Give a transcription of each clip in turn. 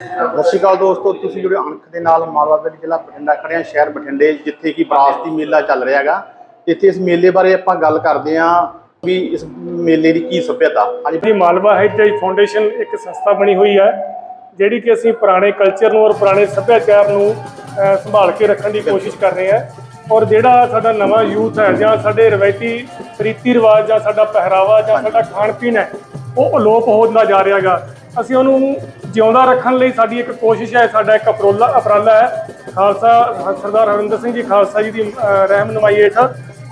ਸਤਿ ਸ਼੍ਰੀ ਅਕਾਲ ਦੋਸਤੋ, ਤੁਸੀਂ ਜੁੜੇ ਅਣਖ ਦੇ ਨਾਲ ਮਾਲਵਾ ਦੇ ਜ਼ਿਲ੍ਹਾ ਬਠਿੰਡਾ, ਖੜੇ ਸ਼ਹਿਰ ਬਠਿੰਡੇ, ਜਿੱਥੇ ਕਿ ਬਰਾਸਤੀ ਮੇਲਾ ਚੱਲ ਰਿਹਾ ਹੈਗਾ। ਇੱਥੇ ਇਸ ਮੇਲੇ ਬਾਰੇ ਆਪਾਂ ਗੱਲ ਕਰਦੇ ਹਾਂ ਵੀ ਇਸ ਮੇਲੇ ਦੀ ਕੀ ਸਭਿਅਤਾ। ਹਾਂਜੀ ਜੀ, ਮਾਲਵਾ ਹੈਰੀਟੇਜ ਫਾਊਂਡੇਸ਼ਨ ਇੱਕ ਸੰਸਥਾ ਬਣੀ ਹੋਈ ਹੈ, ਜਿਹੜੀ ਕਿ ਅਸੀਂ ਪੁਰਾਣੇ ਕਲਚਰ ਨੂੰ ਔਰ ਪੁਰਾਣੇ ਸੱਭਿਆਚਾਰ ਨੂੰ ਸੰਭਾਲ ਕੇ ਰੱਖਣ ਦੀ ਕੋਸ਼ਿਸ਼ ਕਰ ਰਹੇ ਹਾਂ। ਔਰ ਜਿਹੜਾ ਸਾਡਾ ਨਵਾਂ ਯੂਥ ਹੈ, ਜਾਂ ਸਾਡੇ ਰਵਾਇਤੀ ਰੀਤੀ ਰਿਵਾਜ ਜਾਂ ਸਾਡਾ ਪਹਿਰਾਵਾ, ਜਾਂ ਸਾਡਾ ਖਾਣ ਪੀਣ ਹੈ, ਉਹ ਅਲੋਪ ਹੁੰਦਾ ਜਾ ਰਿਹਾ ਹੈਗਾ। ਅਸੀਂ ਉਹਨੂੰ ਜਿਉਂਦਾ ਰੱਖਣ ਲਈ ਸਾਡੀ ਇੱਕ ਕੋਸ਼ਿਸ਼ ਹੈ ਸਾਡਾ ਇੱਕ ਅਪਰੋਲਾ ਉਪਰਾਲਾ ਹੈ। ਖਾਲਸਾ ਸਰਦਾਰ ਹਰਿੰਦਰ ਸਿੰਘ ਜੀ ਖਾਲਸਾ ਜੀ ਦੀ ਅਹ, ਹੇਠ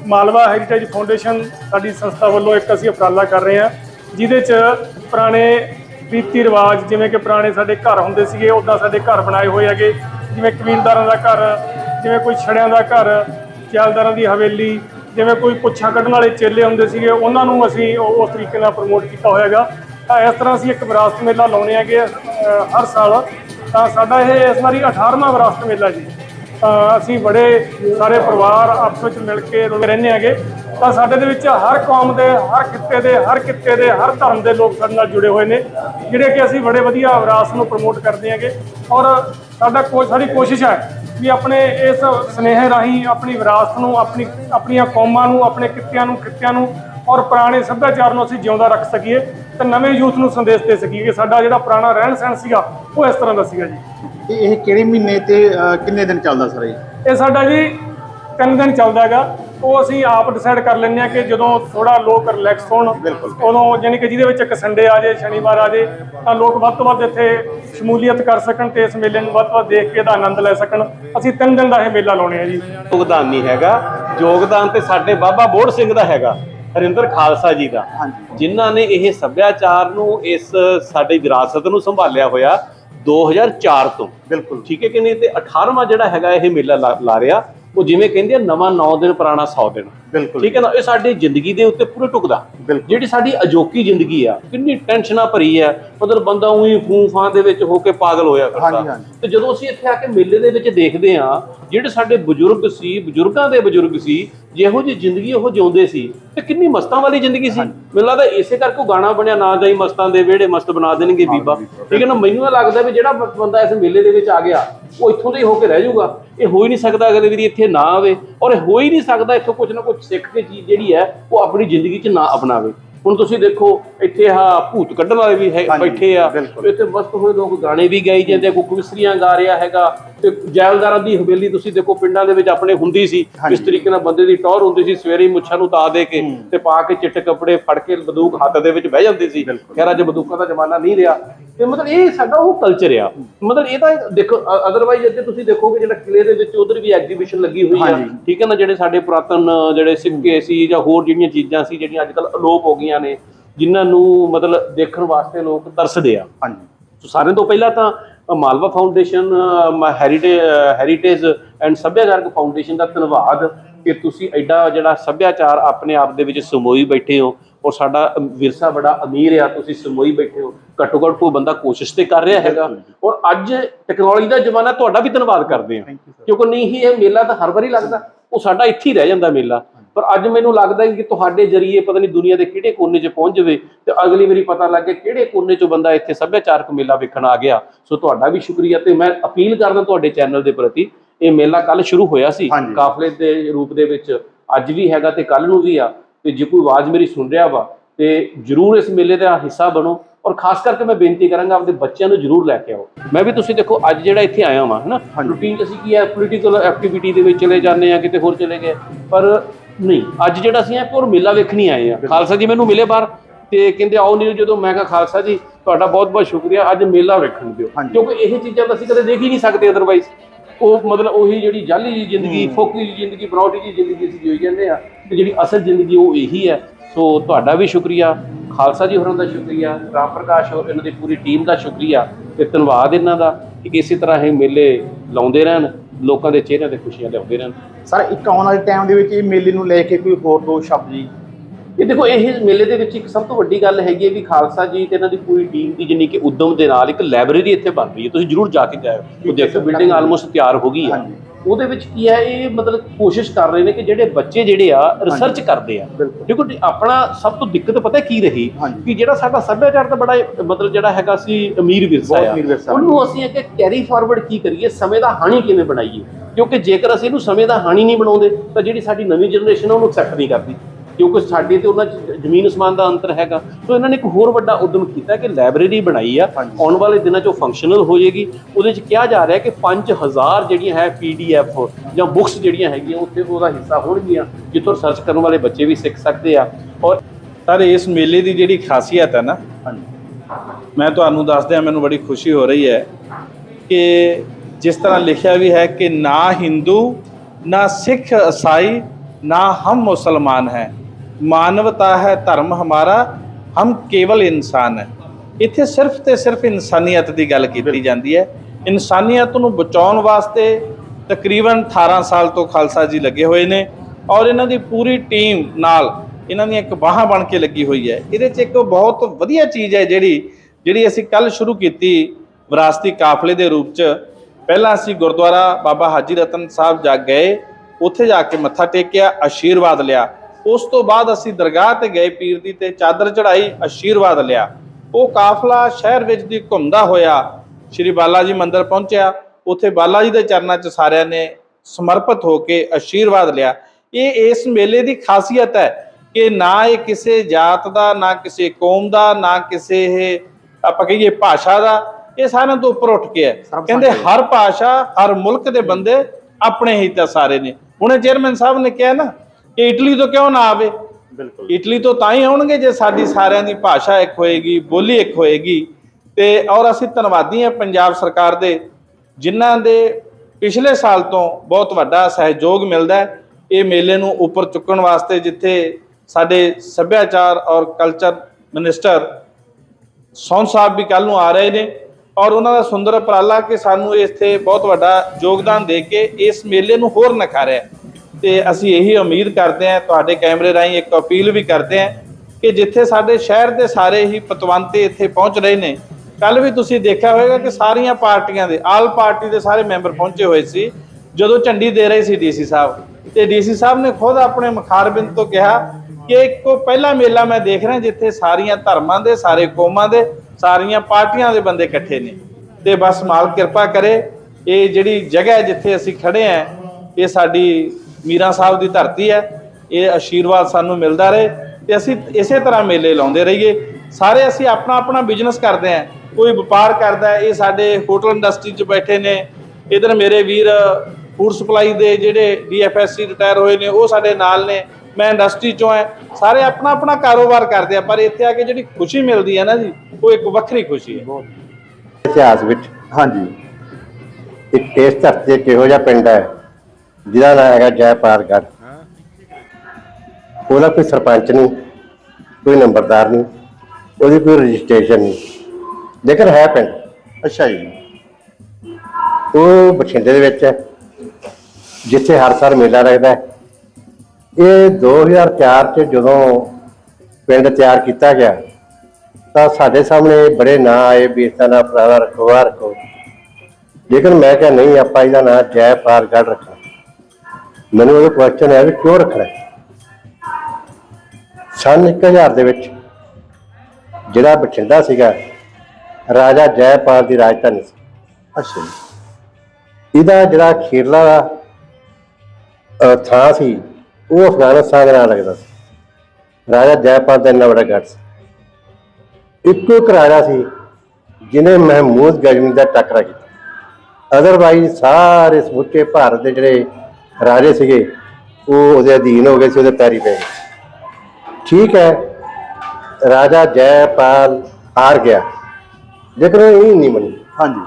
ਮਾਲਵਾ ਹੈਰੀਟੇਜ ਫਾਊਂਡੇਸ਼ਨ ਸਾਡੀ ਸੰਸਥਾ ਵੱਲੋਂ ਇੱਕ ਅਸੀਂ ਉਪਰਾਲਾ ਕਰ ਰਹੇ ਹਾਂ ਜਿਹਦੇ 'ਚ ਪੁਰਾਣੇ ਰੀਤੀ ਰਿਵਾਜ ਜਿਵੇਂ ਕਿ ਪੁਰਾਣੇ ਸਾਡੇ ਘਰ ਹੁੰਦੇ ਸੀਗੇ ਉਦਾਂ ਸਾਡੇ ਘਰ ਬਣਾਏ ਹੋਏ ਹੈਗੇ। ਜਿਵੇਂ ਕਬੀਲਦਾਰਾਂ ਦਾ ਘਰ ਜਿਵੇਂ ਕੋਈ ਛੜਿਆਂ ਦਾ ਘਰ ਚਾਲਦਾਰਾਂ ਦੀ ਹਵੇਲੀ ਜਿਵੇਂ ਕੋਈ ਪੁੱਛਾਂ ਕੱਢਣ ਵਾਲੇ ਚੇਲੇ ਹੁੰਦੇ ਸੀਗੇ ਉਹਨਾਂ ਨੂੰ ਅਸੀਂ ਉਸ ਤਰੀਕੇ ਨਾਲ ਪ੍ਰਮੋਟ ਕੀਤਾ ਹੋਇਆ ਹੈਗਾ। ਤਾਂ ਇਸ ਤਰ੍ਹਾਂ ਅਸੀਂ ਇੱਕ ਵਿਰਾਸਤ ਮੇਲਾ ਲਾਉਣੇ ਹੈਗੇ ਹਰ ਸਾਲ। ਤਾਂ ਸਾਡਾ ਇਹ ਇਸ ਵਾਰੀ 18ਵਾਂ ਵਿਰਾਸਤ ਮੇਲਾ ਜੀ। ਤਾਂ ਅਸੀਂ ਬੜੇ ਸਾਰੇ ਪਰਿਵਾਰ ਆਪਸ ਵਿੱਚ ਮਿਲ ਕੇ ਰਹਿੰਦੇ ਹੈਗੇ। ਤਾਂ ਸਾਡੇ ਦੇ ਵਿੱਚ ਹਰ ਕੌਮ ਦੇ, ਹਰ ਖਿੱਤੇ ਦੇ, ਹਰ ਕਿੱਤੇ ਦੇ, ਹਰ ਧਰਮ ਦੇ ਲੋਕ ਸਾਡੇ ਨਾਲ ਜੁੜੇ ਹੋਏ ਨੇ, ਜਿਹੜੇ ਕਿ ਅਸੀਂ ਬੜੇ ਵਧੀਆ ਵਿਰਾਸਤ ਨੂੰ ਪ੍ਰਮੋਟ ਕਰਦੇ ਹੈਗੇ। ਔਰ ਸਾਡਾ ਕੋ, ਸਾਡੀ ਕੋਸ਼ਿਸ਼ ਹੈ ਵੀ ਆਪਣੇ ਇਸ ਸਨੇਹ ਰਾਹੀਂ ਆਪਣੀ ਵਿਰਾਸਤ ਨੂੰ, ਆਪਣੀ, ਆਪਣੀਆਂ ਕੌਮਾਂ ਨੂੰ, ਆਪਣੇ ਕਿੱਤਿਆਂ ਨੂੰ ਖਿੱਤਿਆਂ ਨੂੰ ਔਰ ਪੁਰਾਣੇ ਸੱਭਿਆਚਾਰ ਨੂੰ ਅਸੀਂ ਜਿਉਂਦਾ ਰੱਖ ਸਕੀਏ। ਤੇ ਨਵੇਂ ਯੂਥ ਨੂੰ ਸੰਦੇਸ਼ ਦੇ ਸਕੀਏ ਕਿ ਸਾਡਾ ਜਿਹੜਾ ਪੁਰਾਣਾ ਰਹਿਣ ਸਹਿਣ ਸੀਗਾ ਉਹ ਇਸ ਤਰ੍ਹਾਂ ਦਾ ਸੀਗਾ ਜੀ। ਤੇ ਇਹ ਕਿਹੜੇ ਮਹੀਨੇ ਤੇ ਅਹ, ਕਿੰਨੇ ਦਿਨ ਚੱਲਦਾ ਸਰ ਇਹ? ਇਹ ਸਾਡਾ ਜੀ ਤਿੰਨ ਦਿਨ ਚੱਲਦਾ ਹੈਗਾ। ਉਹ ਅਸੀਂ ਆਪ ਡਿਸਾਈਡ ਕਰ ਲੈਂਦੇ ਆ ਕਿ ਜਦੋਂ ਥੋੜਾ ਲੋਕ ਰਿਲੈਕਸ ਹੋਣ ਬਿਲਕੁਲ। ਉਦੋਂ ਯਾਨੀ ਕਿ ਜਿਹਦੇ ਵਿੱਚ ਇੱਕ ਸੰਡੇ ਆ ਜੇ ਸ਼ਨੀਵਾਰ ਆ ਜੇ ਤਾਂ ਲੋਕ ਵੱਧ ਤੋਂ ਵੱਧ ਇੱਥੇ ਸ਼ਮੂਲੀਅਤ ਕਰ ਸਕਣ ਤੇ ਇਸ ਮੇਲੇ ਨੂੰ ਵੱਧ ਤੋਂ ਵੱਧ ਦੇਖ ਕੇ ਇਹਦਾ ਆਨੰਦ ਲੈ ਸਕਣ। ਅਸੀਂ ਤਿੰਨ ਦਿਨ ਦਾ ਇਹ ਮੇਲਾ ਲਾਉਣੇ ਆ ਜੀ। ਯੋਗਦਾਨ ਨਹੀਂ ਹੈਗਾ। ਯੋਗਦਾਨ ਤੇ ਸਾਡੇ ਬਾਬਾ ਬੋੜ ਸਿੰਘ ਦਾ ਹੈਗਾ। ਹਰਿੰਦਰ ਖਾਲਸਾ ਜੀ ਦਾ। ਜਿਨ੍ਹਾਂ ਨੇ ਇਹ ਸੱਭਿਆਚਾਰ ਨੂੰ ਇਸ ਸਾਡੀ ਵਿਰਾਸਤ ਨੂੰ ਸੰਭਾਲਿਆ ਹੋਇਆ 2004 ਤੋਂ। ਬਿਲਕੁਲ। ਠੀਕ ਹੈ ਕਿ ਨਹੀਂ? ਤੇ 18ਵਾਂ ਜਿਹੜਾ ਹੈਗਾ ਇਹ ਮੇਲਾ ਲਾ- ਰਿਹਾ ਉਹ ਜਿਵੇਂ ਕਹਿੰਦੇ ਆ ਨਵਾਂ 9 ਦਿਨ ਪੁਰਾਣਾ 100 ਦਿਨ। ਬਿਲਕੁਲ। ਠੀਕ ਹੈ ਨਾ? ਇਹ ਸਾਡੀ ਜ਼ਿੰਦਗੀ ਦੇ ਉੱਤੇ ਪੂਰੇ ਟੁਕਦਾ ਜਿਹੜੀ ਸਾਡੀ ਅਜੋਕੀ ਜ਼ਿੰਦਗੀ ਆ ਕਿੰਨੀ ਟੈਨਸ਼ਨਾਂ ਭਰੀ ਆ ਮਤਲਬ ਬੰਦਾ ਉਹੀ ਫੂਫਾਂ ਦੇ ਵਿੱਚ ਹੋ ਕੇ ਪਾਗਲ ਹੋਇਆ ਕਰਦਾ। ਤੇ ਜਦੋਂ ਅਸੀਂ ਇੱਥੇ ਆ ਕੇ ਮੇਲੇ ਦੇ ਵਿੱਚ ਦੇਖਦੇ ਆ ਜਿਹੜੇ ਸਾਡੇ ਬਜ਼ੁਰਗ ਸੀ ਬਜ਼ੁਰਗਾਂ ਦੇ ਬਜ਼ੁਰਗ ਸੀ ਜਿਹੋ ਜਿਹੀ ਜ਼ਿੰਦਗੀ ਉਹ ਜਿਉਂਦੇ ਸੀ ਤੇ ਕਿੰਨੀ ਮਸਤਾਂ ਵਾਲੀ ਜ਼ਿੰਦਗੀ ਸੀ। ਮੈਨੂੰ ਲੱਗਦਾ ਇਸੇ ਕਰਕੇ ਉਹ ਗਾਣਾ ਬਣਿਆ ਨਾ ਜਾਈ ਮਸਤਾਂ ਦੇ ਵਿਹੜੇ ਮਸਤ ਬਣਾ ਦੇਣਗੇ ਬੀਬਾ। ਠੀਕ ਹੈ ਨਾ ਮੈਨੂੰ ਇਹ ਲੱਗਦਾ ਵੀ ਜਿਹੜਾ ਬੰਦਾ ਇਸ ਮੇਲੇ ਦੇ ਵਿੱਚ ਆ ਗਿਆ ਉਹ ਇੱਥੋਂ ਦਾ ਹੀ ਹੋ ਕੇ ਰਹਿ ਜਾਊਗਾ। ਇਹ ਹੋ ਹੀ ਨਹੀਂ ਸਕਦਾ ਅਗਲੇ ਵੀਰੀ ਇੱਥੇ ਨਾ ਆਵੇ ਔਰ ਇਹ ਹੋ ਹੀ ਨਹੀਂ ਸਕਦਾ ਇੱਥੋਂ ਕੁਝ ਨਾ ਕੁਝ ਸਿੱਖ ਕੇ ਚੀਜ਼ ਜਿਹੜੀ ਹੈ ਉਹ ਆਪਣੀ ਜ਼ਿੰਦਗੀ 'ਚ ਨਾ ਅਪਣਾਵੇ। ਹੁਣ ਤੁਸੀਂ ਦੇਖੋ ਇੱਥੇ ਆ ਭੂਤ ਕੱਢਣ ਵਾਲੇ ਵੀ ਹੈ ਬੈਠੇ ਆ। ਇੱਥੇ ਮਸਤ ਹੋਏ ਲੋਕ ਗਾਣੇ ਵੀ ਗਾਈ ਜਾਂਦੇ ਕੋਈ ਕਵਿਸਰੀਆਂ ਗਾ ਰਿਹਾ ਹੈਗਾ ਤੇ ਜੈਲਦਾਰਾਂ ਦੀ ਹਵੇਲੀ ਤੁਸੀਂ ਦੇਖੋ ਪਿੰਡਾਂ ਦੇ ਵਿੱਚ ਆਪਣੇ ਹੁੰਦੀ ਸੀ। ਇਸ ਤਰੀਕੇ ਨਾਲ ਬੰਦੇ ਦੀ ਟੌਰ ਹੁੰਦੀ ਸੀ ਸਵੇਰੇ ਹੀ ਮੁੱਛਾਂ ਨੂੰ ਤਾ ਦੇ ਕੇ ਤੇ ਪਾ ਕੇ ਚਿੱਟੇ ਕੱਪੜੇ ਫੜ ਕੇ ਬੰਦੂਕ ਹੱਥ ਦੇ ਵਿੱਚ ਬਹਿ ਜਾਂਦੀ ਸੀ। ਖੈਰ ਅੱਜ ਬੰਦੂਕਾਂ ਦਾ ਜ਼ਮਾਨਾ ਨਹੀਂ ਰਿਹਾ ਤੇ ਮਤਲਬ ਇਹ ਸਾਡਾ ਉਹ ਕਲਚਰ ਆ। ਮਤਲਬ ਇਹ ਤਾਂ ਦੇਖੋ ਅਦਰਵਾਈਜ਼ ਇੱਥੇ ਤੁਸੀਂ ਦੇਖੋਗੇ ਜਿਹੜਾ ਕਿਲੇ ਦੇ ਵਿੱਚ ਉਧਰ ਵੀ ਐਗਜ਼ੀਬਿਸ਼ਨ ਲੱਗੀ ਹੋਈ ਆ। ਠੀਕ ਹੈ ਨਾ ਜਿਹੜੇ ਸਾਡੇ ਪੁਰਾਤਨ ਜਿਹੜੇ ਸਿੱਕੇ ਸੀ ਜਾਂ ਹੋਰ ਜਿਹੜੀਆਂ ਚੀਜ਼ਾਂ ਸੀ ਜਿਹੜੀਆਂ ਅੱਜ ਕੱਲ੍ਹ ਅਲੋਪ ਹੋ ਗਈਆਂ ਨੇ ਜਿਨ੍ਹਾਂ ਨੂੰ ਮਤਲਬ ਦੇਖਣ ਵਾਸਤੇ ਲੋਕ ਤਰਸਦੇ ਆ। ਹਾਂਜੀ। ਸੋ ਸਾਰਿਆਂ ਤੋਂ ਪਹਿਲਾਂ ਤਾਂ Malwa foundation heritage heritage and ਸੱਭਿਆਚਾਰਕ ਫਾਊਂਡੇਸ਼ਨ ਦਾ ਧੰਨਵਾਦ ਕਿ ਤੁਸੀਂ ਐਡਾ ਜਿਹੜਾ ਸੱਭਿਆਚਾਰ ਆਪਣੇ ਆਪ ਦੇ ਵਿੱਚ ਸਮੋਈ ਬੈਠੇ ਹੋ। ਔਰ ਸਾਡਾ ਵਿਰਸਾ ਬੜਾ ਅਮੀਰ ਆ ਤੁਸੀਂ ਸਮੋਈ ਬੈਠੇ ਹੋ ਘੱਟੋ ਘੱਟ ਕੋਈ ਬੰਦਾ ਕੋਸ਼ਿਸ਼ ਤੇ ਕਰ ਰਿਹਾ ਹੈਗਾ। ਔਰ ਅੱਜ ਟੈਕਨੋਲੋਜੀ ਦਾ ਜ਼ਮਾਨਾ ਤੁਹਾਡਾ ਵੀ ਧੰਨਵਾਦ ਕਰਦੇ ਆ. ਕਿਉਂਕਿ ਨਹੀਂ ਹੀ ਇਹ ਮੇਲਾ ਤਾਂ ਹਰ ਵਾਰੀ ਲੱਗਦਾ ਉਹ ਸਾਡਾ ਇੱਥੇ ਹੀ ਰਹਿ ਜਾਂਦਾ ਮੇਲਾ। ਪਰ ਅੱਜ ਮੈਨੂੰ ਲੱਗਦਾ ਕਿ ਤੁਹਾਡੇ ਜਰੀਏ ਪਤਾ ਨਹੀਂ ਦੁਨੀਆ ਦੇ ਕਿਹੜੇ ਕੋਨੇ 'ਚ ਪਹੁੰਚ ਜਾਵੇ ਤੇ ਅਗਲੀ ਵਾਰੀ ਪਤਾ ਲੱਗੇ ਕਿਹੜੇ ਕੋਨੇ 'ਚੋਂ ਬੰਦਾ ਇੱਥੇ ਸੱਭਿਆਚਾਰਕ ਮੇਲਾ ਵੇਖਣ ਆ ਗਿਆ। ਸੋ ਤੁਹਾਡਾ ਵੀ ਸ਼ੁਕਰੀਆ ਤੇ ਮੈਂ ਅਪੀਲ ਕਰਦਾ ਤੁਹਾਡੇ ਚੈਨਲ ਦੇ ਪ੍ਰਤੀ ਇਹ ਮੇਲਾ ਕੱਲ ਸ਼ੁਰੂ ਹੋਇਆ ਸੀ। ਕਾਫਲੇ ਦੇ ਰੂਪ ਦੇ ਵਿੱਚ ਅੱਜ ਵੀ ਹੈਗਾ ਤੇ ਕੱਲ ਨੂੰ ਵੀ ਆ। ਤੇ ਜੇ ਕੋਈ ਆਵਾਜ਼ ਮੇਰੀ ਸੁਣ ਰਿਹਾ ਵਾ ਤੇ ਜਰੂਰ ਇਸ ਮੇਲੇ ਦਾ ਹਿੱਸਾ ਬਣੋ ਔਰ ਖਾਸ ਕਰਕੇ ਮੈਂ ਬੇਨਤੀ ਕਰਾਂਗਾ ਆਪਣੇ ਬੱਚਿਆਂ ਨੂੰ ਜਰੂਰ ਲੈ ਕੇ ਆਓ। ਮੈਂ ਵੀ ਤੁਸੀਂ ਦੇਖੋ ਅੱਜ ਜਿਹੜਾ ਇੱਥੇ ਆਇਆ ਹਾਂ ਹਨਾ। ਰੂਟੀਨ 'ਚ ਅਸੀਂ ਕੀ ਹੈ ਪੋਲੀਟੀਕਲ ਐਕਟੀਵਿਟੀ ਦੇ ਵਿੱਚ ਚਲੇ ਜਾਂਦੇ ਆ ਕਿਤੇ ਹੋਰ ਚਲੇ ਗਏ। ਪਰ ਨਹੀਂ ਅੱਜ ਜਿਹੜਾ ਅਸੀਂ ਇਹ ਪੁਰ ਮੇਲਾ ਵੇਖਣੀ ਆਏ ਆ ਖਾਲਸਾ ਜੀ ਮੈਨੂੰ ਮਿਲੇ ਬਾਹਰ ਤੇ ਕਹਿੰਦੇ ਆਓ ਨਹੀਂ ਜਦੋਂ ਮੈਂ ਕਿਹਾ ਖਾਲਸਾ ਜੀ ਤੁਹਾਡਾ ਬਹੁਤ ਬਹੁਤ ਸ਼ੁਕਰੀਆ ਅੱਜ ਮੇਲਾ ਵੇਖਣ ਦਿਓ। ਕਿਉਂਕਿ ਇਹ ਚੀਜ਼ਾਂ ਤਾਂ ਅਸੀਂ ਕਦੇ ਦੇਖ ਹੀ ਨਹੀਂ ਸਕਦੇ ਅਦਰਵਾਈਜ਼ ਉਹ ਮਤਲਬ ਉਹੀ ਜਿਹੜੀ ਜਾਲੀ ਜੀ ਜ਼ਿੰਦਗੀ ਫੋਕੀ ਜੀ ਜ਼ਿੰਦਗੀ ਬਣਾਉਟੀ ਜੀ ਜ਼ਿੰਦਗੀ ਅਸੀਂ ਜੀਈ ਜਾਂਦੇ ਆ ਤੇ ਜਿਹੜੀ ਅਸਲ ਜ਼ਿੰਦਗੀ ਉਹ ਇਹੀ ਹੈ। ਸੋ ਤੁਹਾਡਾ ਵੀ ਸ਼ੁਕਰੀਆ। ਖਾਲਸਾ ਜੀ ਹੋਰਾਂ ਦਾ ਸ਼ੁਕਰੀਆ। ਰਾਮ ਪ੍ਰਕਾਸ਼ ਹੋਰ ਇਹਨਾਂ ਦੀ ਪੂਰੀ ਟੀਮ ਦਾ ਸ਼ੁਕਰੀਆ। ਤੇ ਧੰਨਵਾਦ ਇਹਨਾਂ ਦਾ ਕਿ ਇਸੇ ਤਰ੍ਹਾਂ ਇਹ ਮੇਲੇ ਲਾਉਂਦੇ ਰਹਿਣ ਲੋਕਾਂ ਦੇ ਚਿਹਰਿਆਂ ਤੇ ਖੁਸ਼ੀਆਂ ਲਿਆਉਂਦੇ ਰਹਿਣ। ਸਰ ਇੱਕ ਆਉਣ ਵਾਲੇ ਟਾਈਮ ਦੇ ਵਿੱਚ ਇਹ ਮੇਲੇ ਨੂੰ ਲੈ ਕੇ ਕੋਈ ਹੋਰ ਦੋ ਸ਼ਬਦ ਜੀ? ਇਹ ਦੇਖੋ ਇਹ ਮੇਲੇ ਦੇ ਵਿੱਚ ਇੱਕ ਸਭ ਤੋਂ ਵੱਡੀ ਗੱਲ ਹੈਗੀ ਹੈ ਵੀ ਖਾਲਸਾ ਜੀ ਤੇ ਇਹਨਾਂ ਦੀ ਪੂਰੀ ਟੀਮ ਦੀ ਜਿੰਨੀ ਕਿ ਉਦਮ ਦੇ ਨਾਲ ਇੱਕ ਲਾਇਬ੍ਰੇਰੀ ਇੱਥੇ ਬਣ ਰਹੀ ਹੈ। ਤੁਸੀਂ ਜਰੂਰ ਜਾ ਕੇ ਜਾਓ ਉਹ ਦੇਖੋ ਬਿਲਡਿੰਗ ਆਲਮੋਸਟ ਤਿਆਰ ਹੋ ਗਈ ਹੈ। ਉਹਦੇ ਵਿੱਚ ਕੀ ਹੈ ਇਹ ਮਤਲਬ ਕੋਸ਼ਿਸ਼ ਕਰ ਰਹੇ ਨੇ ਕਿ ਜਿਹੜੇ ਬੱਚੇ ਜਿਹੜੇ ਆ ਰਿਸਰਚ ਕਰਦੇ ਆ। ਦੇਖੋ ਆਪਣਾ ਸਭ ਤੋਂ ਦਿੱਕਤ ਪਤਾ ਕੀ ਰਹੀ। ਕਿ ਜਿਹੜਾ ਸਾਡਾ ਸੱਭਿਆਚਾਰ ਤਾਂ ਬੜਾ ਮਤਲਬ ਜਿਹੜਾ ਹੈਗਾ ਸੀ ਅਮੀਰ ਵਿਰਸਾ ਆ। ਉਹਨੂੰ ਅਸੀਂ ਅੱਗੇ ਕੈਰੀ ਫਾਰਵਰਡ ਕੀ ਕਰੀਏ? ਸਮੇਂ ਦਾ ਹਾਣੀ ਕਿਵੇਂ ਬਣਾਈਏ? ਕਿਉਂਕਿ ਜੇਕਰ ਅਸੀਂ ਇਹਨੂੰ ਸਮੇਂ ਦਾ ਹਾਣੀ ਨਹੀਂ ਬਣਾਉਂਦੇ ਤਾਂ ਜਿਹੜੀ ਸਾਡੀ ਨਵੀਂ ਜਨਰੇਸ਼ਨ ਉਹਨੂੰ ਐਕਸੈਪਟ ਨਹੀਂ ਕਰਦੀ। ਕਿਉਂਕਿ ਸਾਡੇ ਤੇ ਉਹਨਾਂ 'ਚ ਜ਼ਮੀਨ ਅਸਮਾਨ ਦਾ ਅੰਤਰ ਹੈਗਾ। ਸੋ ਇਹਨਾਂ ਨੇ ਇੱਕ ਹੋਰ ਵੱਡਾ ਉਦਮ ਕੀਤਾ ਕਿ ਲਾਇਬ੍ਰੇਰੀ ਬਣਾਈ ਆ। ਆਉਣ ਵਾਲੇ ਦਿਨਾਂ 'ਚ ਉਹ ਫੰਕਸ਼ਨਲ ਹੋ ਜਾਏਗੀ। ਉਹਦੇ 'ਚ ਕਿਹਾ ਜਾ ਰਿਹਾ ਕਿ 5000 ਜਿਹੜੀਆਂ ਹੈ ਪੀਡੀਐਫ ਜਾਂ ਬੁੱਕਸ ਜਿਹੜੀਆਂ ਹੈਗੀਆਂ ਉੱਥੇ ਉਹਦਾ ਹਿੱਸਾ ਹੋਣਗੀਆਂ ਜਿੱਥੋਂ ਰਿਸਰਚ ਕਰਨ ਵਾਲੇ ਬੱਚੇ ਵੀ ਸਿੱਖ ਸਕਦੇ ਆ। ਔਰ ਸਰ ਇਸ ਮੇਲੇ ਦੀ ਜਿਹੜੀ ਖਾਸੀਅਤ ਹੈ ਨਾ ਮੈਂ ਤੁਹਾਨੂੰ ਦੱਸਦਿਆਂ ਮੈਨੂੰ ਬੜੀ ਖੁਸ਼ੀ ਹੋ ਰਹੀ ਹੈ ਕਿ ਜਿਸ ਤਰ੍ਹਾਂ ਲਿਖਿਆ ਵੀ ਹੈ ਕਿ ਨਾ ਹਿੰਦੂ ਨਾ ਸਿੱਖ ਈਸਾਈ ਨਾ ਹਮ ਮੁਸਲਮਾਨ ਹੈ। ਮਾਨਵਤਾ ਹੈ, ਧਰਮ ਹਮਾਰਾ, ਹਮ ਕੇਵਲ ਇਨਸਾਨ ਹੈ। ਇੱਥੇ ਸਿਰਫ ਤੇ ਸਿਰਫ ਇਨਸਾਨੀਅਤ ਦੀ ਗੱਲ ਕੀਤੀ ਜਾਂਦੀ ਹੈ। ਇਨਸਾਨੀਅਤ ਨੂੰ ਬਚਾਉਣ ਵਾਸਤੇ ਤਕਰੀਬਨ 18 ਸਾਲ ਤੋਂ ਖਾਲਸਾ ਜੀ ਲੱਗੇ ਹੋਏ ਨੇ ਔਰ ਇਹਨਾਂ ਦੀ ਪੂਰੀ ਟੀਮ ਨਾਲ ਇਹਨਾਂ ਦੀਆਂ ਇੱਕ ਬਾਹਾਂ ਬਣ ਕੇ ਲੱਗੀ ਹੋਈ ਹੈ। ਇਹਦੇ 'ਚ ਇੱਕ ਬਹੁਤ ਵਧੀਆ ਚੀਜ਼ ਹੈ ਜਿਹੜੀ ਜਿਹੜੀ ਅਸੀਂ ਕੱਲ ਸ਼ੁਰੂ ਕੀਤੀ ਵਿਰਾਸਤੀ ਕਾਫਲੇ ਦੇ ਰੂਪ 'ਚ। ਪਹਿਲਾਂ ਅਸੀਂ ਗੁਰਦੁਆਰਾ ਬਾਬਾ ਹਾਜੀ ਰਤਨ ਸਾਹਿਬ ਜਾ ਗਏ, ਉੱਥੇ ਜਾ ਕੇ ਮੱਥਾ ਟੇਕਿਆ, ਆਸ਼ੀਰਵਾਦ ਲਿਆ। ਉਸ ਤੋਂ ਬਾਅਦ ਅਸੀਂ ਦਰਗਾਹ ਤੇ ਗਏ ਪੀਰ ਦੀ ਤੇ ਚਾਦਰ ਚੜਾਈ ਆਸ਼ੀਰਵਾਦ ਲਿਆ। ਉਹ ਕਾਫਲਾ ਸ਼ਹਿਰ ਵਿੱਚ ਦੀ ਘੁੰਮਦਾ ਹੋਇਆ ਸ਼੍ਰੀ ਬਾਲਾ ਜੀ ਮੰਦਿਰ ਪਹੁੰਚਿਆ। ਉੱਥੇ ਬਾਲਾ ਜੀ ਦੇ ਚਰਨਾਂ 'ਚ ਸਾਰਿਆਂ ਨੇ ਸਮਰਪਿਤ ਹੋ ਕੇ ਆਸ਼ੀਰਵਾਦ ਲਿਆ। ਇਹ ਇਸ ਮੇਲੇ ਦੀ ਖਾਸੀਅਤ ਹੈ ਕਿ ਨਾ ਇਹ ਕਿਸੇ ਜਾਤ ਦਾ ਨਾ ਕਿਸੇ ਕੌਮ ਦਾ ਨਾ ਕਿਸੇ ਇਹ ਆਪਾਂ ਕਹੀਏ ਭਾਸ਼ਾ ਦਾ ਇਹ ਸਾਰਿਆਂ ਤੋਂ ਉੱਪਰ ਉੱਠ ਕੇ ਹੈ। ਕਹਿੰਦੇ। ਹਰ ਭਾਸ਼ਾ ਹਰ ਮੁਲਕ ਦੇ ਬੰਦੇ ਆਪਣੇ ਹੀ ਤਾਂ ਸਾਰੇ ਨੇ। ਹੁਣੇ ਚੇਅਰਮੈਨ ਸਾਹਿਬ ਨੇ ਕਿਹਾ ਨਾ ਕਿ ਇਟਲੀ ਤੋਂ ਕਿਉਂ ਨਾ ਆਵੇ? ਬਿਲਕੁਲ। ਇਟਲੀ ਤੋਂ ਤਾਂ ਹੀ ਆਉਣਗੇ ਜੇ ਸਾਡੀ ਸਾਰਿਆਂ ਦੀ ਭਾਸ਼ਾ ਇੱਕ ਹੋਏਗੀ ਬੋਲੀ ਇੱਕ ਹੋਏਗੀ। ਤੇ ਔਰ ਅਸੀਂ ਧੰਨਵਾਦੀ ਹਾਂ ਪੰਜਾਬ ਸਰਕਾਰ ਦੇ ਜਿਨ੍ਹਾਂ ਦੇ ਪਿਛਲੇ ਸਾਲ ਤੋਂ ਬਹੁਤ ਵੱਡਾ ਸਹਿਯੋਗ ਮਿਲਦਾ ਹੈ। ਇਹ ਮੇਲੇ ਨੂੰ ਉੱਪਰ ਚੁੱਕਣ ਵਾਸਤੇ ਜਿੱਥੇ ਸਾਡੇ ਸੱਭਿਆਚਾਰ ਔਰ ਕਲਚਰ ਮਿਨਿਸਟਰ ਸੌਨ ਸਾਹਿਬ ਵੀ ਕੱਲ ਨੂੰ ਆ ਰਹੇ ਨੇ ਔਰ ਉਹਨਾਂ ਦਾ ਸੁੰਦਰ ਉਪਰਾਲਾ ਕਿ ਸਾਨੂੰ ਇੱਥੇ ਬਹੁਤ ਵੱਡਾ ਯੋਗਦਾਨ ਦੇ ਕੇ ਇਸ ਮੇਲੇ ਨੂੰ ਹੋਰ ਨਿਖਾਰਿਆ ਤੇ ਅਸੀਂ ਇਹੀ ਉਮੀਦ ਕਰਦੇ ਹਾਂ, ਤੁਹਾਡੇ ਕੈਮਰੇ ਰਾਹੀਂ ਇੱਕ ਅਪੀਲ ਵੀ ਕਰਦੇ ਹਾਂ ਕਿ ਜਿੱਥੇ ਸਾਡੇ ਸ਼ਹਿਰ ਦੇ ਸਾਰੇ ਹੀ ਪਤਵੰਤੇ ਇੱਥੇ ਪਹੁੰਚ ਰਹੇ ਨੇ, ਕੱਲ ਵੀ ਤੁਸੀਂ ਦੇਖਿਆ ਹੋਵੇਗਾ ਕਿ ਸਾਰੀਆਂ ਪਾਰਟੀਆਂ ਦੇ, ਆਲ ਪਾਰਟੀ ਦੇ ਸਾਰੇ ਮੈਂਬਰ ਪਹੁੰਚੇ ਹੋਏ ਸੀ, ਜਦੋਂ ਝੰਡੀ ਦੇ ਰਹੇ ਸੀ ਡੀਸੀ ਸਾਹਿਬ। ਤੇ ਡੀਸੀ ਸਾਹਿਬ ਨੇ ਖੁਦ ਆਪਣੇ ਮੁਖਾਰਬਿੰਦ ਤੋਂ ਕਿਹਾ ਕਿ ਇੱਕੋ ਪਹਿਲਾ ਮੇਲਾ ਮੈਂ ਦੇਖ ਰਿਹਾ ਜਿੱਥੇ ਸਾਰੀਆਂ ਧਰਮਾਂ ਦੇ, ਸਾਰੇ ਕੌਮਾਂ ਦੇ, ਸਾਰੀਆਂ ਪਾਰਟੀਆਂ ਦੇ ਬੰਦੇ ਇਕੱਠੇ ਨੇ। ਤੇ ਬਸ ਮਾਲਕ ਕਿਰਪਾ ਕਰੇ, ਇਹ ਜਿਹੜੀ ਜਗ੍ਹਾ ਜਿੱਥੇ ਅਸੀਂ ਖੜੇ ਆਂ ਇਹ ਸਾਡੀ ਮੀਰਾਂ ਸਾਹਿਬ ਦੀ ਧਰਤੀ ਹੈ, ਇਹ ਆਸ਼ੀਰਵਾਦ ਸਾਨੂੰ ਮਿਲਦਾ ਰਹੇ ਤੇ ਅਸੀਂ ਇਸੇ ਤਰ੍ਹਾਂ ਮੇਲੇ ਲਾਉਂਦੇ ਰਹੀਏ। ਸਾਰੇ ਅਸੀਂ ਆਪਣਾ ਆਪਣਾ ਬਿਜ਼ਨਸ ਕਰਦੇ ਆਂ ਕੋਈ ਵਪਾਰ ਕਰਦਾ ਇਹ ਸਾਡੇ ਹੋਟਲ ਇੰਡਸਟਰੀ 'ਚ ਬੈਠੇ ਨੇ। ਇਧਰ ਮੇਰੇ ਵੀਰ ਫੂਡ ਸਪਲਾਈ ਦੇ ਜਿਹੜੇ ਡੀਐਫਐਸਸੀ ਰਿਟਾਇਰ ਹੋਏ ਨੇ, ਉਹ ਸਾਡੇ ਨਾਲ ਨੇ। ਮੈਂ ਇੰਡਸਟਰੀ ਚੋਂ ਐ ਸਾਰੇ ਆਪਣਾ ਆਪਣਾ ਕਾਰੋਬਾਰ ਕਰਦੇ ਆ ਪਰ ਇੱਥੇ ਆ ਕੇ ਜਿਹੜੀ ਖੁਸ਼ੀ ਮਿਲਦੀ ਹੈ ਨਾ ਜੀ, ਉਹ ਇੱਕ ਵੱਖਰੀ ਖੁਸ਼ੀ ਹੈ। ਇਤਿਹਾਸ ਵਿੱਚ ਹਾਂਜੀ, ਇੱਕ ਇਸ ਧਰਤੀ ਕਿਹੋ ਜਿਹਾ ਪਿੰਡ ਹੈ? ਜਿਹਦਾ ਨਾਮ ਹੈਗਾ ਜੈਪਾਲਗੜ੍ਹ ਉਹਦਾ ਕੋਈ ਸਰਪੰਚ ਨਹੀਂ ਕੋਈ ਨੰਬਰਦਾਰ ਨਹੀਂ ਉਹਦੀ ਕੋਈ ਰਜਿਸਟ੍ਰੇਸ਼ਨ ਨਹੀਂ। ਲੇਕਿਨ ਹੈ ਪਿੰਡ ਅੱਛਾ ਜੀ। ਉਹ ਬਠਿੰਡੇ ਦੇ ਵਿੱਚ ਹੈ ਜਿੱਥੇ ਹਰ ਸਾਲ ਮੇਲਾ ਲੱਗਦਾ ਹੈ। ਇਹ 2004 ਚ ਜਦੋਂ ਪਿੰਡ ਤਿਆਰ ਕੀਤਾ ਗਿਆ ਤਾਂ ਸਾਡੇ ਸਾਹਮਣੇ ਬੜੇ ਨਾਂ ਆਏ ਵੀ ਇਸ ਦਾ ਨਾਂ ਫਲਾਣਾ ਰੱਖੋ ਆਹ ਰੱਖੋ ਲੇਕਿਨ ਮੈਂ ਕਿਹਾ ਨਹੀਂ ਆਪਾਂ ਇਹਦਾ ਨਾਂ ਜੈਪਾਲਗੜ੍ਹ ਰੱਖਣਾ ਮੈਨੂੰ ਉਹ ਕੁਐਸਚਨ ਹੈ ਵੀ ਕਿਉਂ ਰੱਖਣਾ ਹੈ? ਸੰਨ 1000 ਦੇ ਵਿੱਚ ਜਿਹੜਾ ਬਠਿੰਡਾ ਸੀਗਾ ਰਾਜਾ ਜੈਪਾਲ ਦੀ ਰਾਜਧਾਨੀ ਸੀ। ਅੱਛਾ ਇਹਦਾ ਜਿਹੜਾ ਖੀਰਲਾ ਥਾਂ ਸੀ ਉਹ ਅਫਗਾਨਿਸਤਾਨ ਦੇ ਨਾਲ ਲੱਗਦਾ ਸੀ। ਰਾਜਾ ਜੈਪਾਲ ਦਾ ਇੰਨਾ ਵੱਡਾ ਗੜ ਸੀ। ਇੱਕੋ ਇੱਕ ਰਾਜਾ ਸੀ ਜਿਨੇ ਮਹਿਮੂਦ ਗਜ਼ਨੀ ਦਾ ਟੱਕਰਾ ਕੀਤਾ। ਅਦਰਵਾਈਜ਼ ਸਾਰੇ ਸਮੁੱਚੇ ਭਾਰਤ ਦੇ ਜਿਹੜੇ ਰਾਜੇ ਸੀਗੇ ਉਹ ਉਹਦੇ ਅਧੀਨ ਹੋ ਗਏ ਸੀ ਉਹਦੇ ਪੈਰੀ ਪੈ ਗਏ ਠੀਕ ਹੈ ਰਾਜਾ ਜੈਪਾਲ ਹਾਰ ਗਿਆ। ਲੇਕਿਨ ਉਹ ਇਹ ਨਹੀਂ ਮੰਨੀ। ਹਾਂਜੀ।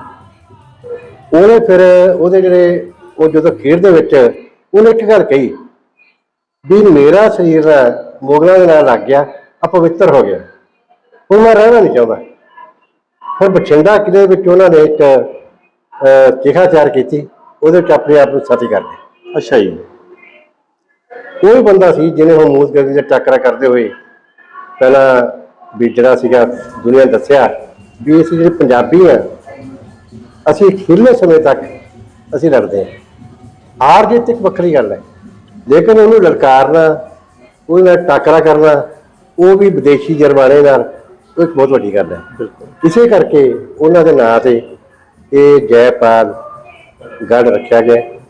ਉਹਨੇ ਫਿਰ ਉਹਦੇ ਜਿਹੜੇ ਉਹ ਜਦੋਂ ਖੇਡ ਦੇ ਵਿੱਚ ਉਹਨੇ ਇੱਕ ਗੱਲ ਕਹੀ ਵੀ ਮੇਰਾ ਸਰੀਰ ਮੁਗਲਾਂ ਦੇ ਨਾਲ ਲੱਗ ਗਿਆ ਅਪਵਿੱਤਰ ਹੋ ਗਿਆ। ਹੁਣ ਮੈਂ ਰਹਿਣਾ ਨਹੀਂ ਚਾਹੁੰਦਾ। ਫਿਰ ਬਠਿੰਡਾ ਕਿਲੇ ਵਿੱਚ ਉਹਨਾਂ ਨੇ ਇੱਕ ਚਿਖਾ ਤਿਆਰ ਕੀਤੀ। ਉਹਦੇ ਵਿੱਚ ਆਪਣੇ ਆਪ ਨੂੰ ਸਤੀ ਕਰ ਲਿਆ ਅੱਛਾ ਜੀ। ਕੋਈ ਬੰਦਾ ਸੀ ਜਿਹਨੇ ਹਮੂਦ ਗਰਦੀ ਦੇ ਟੱਕਰਾ ਕਰਦੇ ਹੋਏ ਪਹਿਲਾਂ ਵੀ ਜਿਹੜਾ ਸੀਗਾ ਦੁਨੀਆ ਦੱਸਿਆ ਵੀ ਅਸੀਂ ਜਿਹੜੇ ਪੰਜਾਬੀ ਆ ਅਸੀਂ ਖਿਰਲੇ ਸਮੇਂ ਤੱਕ ਅਸੀਂ ਲੜਦੇ ਹਾਰ ਜਿੱਤ ਇੱਕ ਵੱਖਰੀ ਗੱਲ ਹੈ। ਲੇਕਿਨ ਉਹਨੂੰ ਲਲਕਾਰਨਾ ਉਹਦੇ ਨਾਲ ਟਾਕਰਾ ਕਰਨਾ ਉਹ ਵੀ ਵਿਦੇਸ਼ੀ ਜਰਮਾਨੇ ਨਾਲ ਉਹ ਇੱਕ ਬਹੁਤ ਵੱਡੀ ਗੱਲ ਹੈ। ਬਿਲਕੁਲ। ਇਸੇ ਕਰਕੇ ਉਹਨਾਂ ਦੇ ਨਾਂ ਤੇ ਇਹ ਜੈਪਾਲ ਗੜ ਰੱਖਿਆ ਗਿਆ।